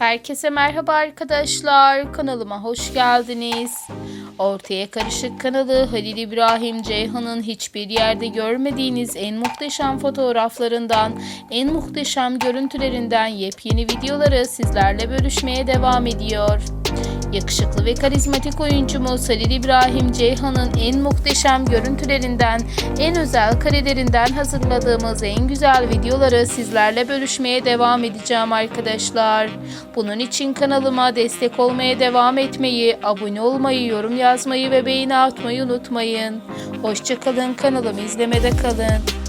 Herkese merhaba arkadaşlar. Kanalıma hoş geldiniz. Ortaya Karışık kanalı Halil İbrahim Ceyhan'ın hiçbir yerde görmediğiniz en muhteşem fotoğraflarından, en muhteşem görüntülerinden yepyeni videoları sizlerle bölüşmeye devam ediyor. Yakışıklı ve karizmatik oyuncumuz Halil İbrahim Ceyhan'ın en muhteşem görüntülerinden, en özel karelerinden hazırladığımız en güzel videoları sizlerle bölüşmeye devam edeceğim arkadaşlar. Bunun için kanalıma destek olmaya devam etmeyi, abone olmayı, yorum yazmayı ve beğeni atmayı unutmayın. Hoşçakalın kanalımı izlemede kalın.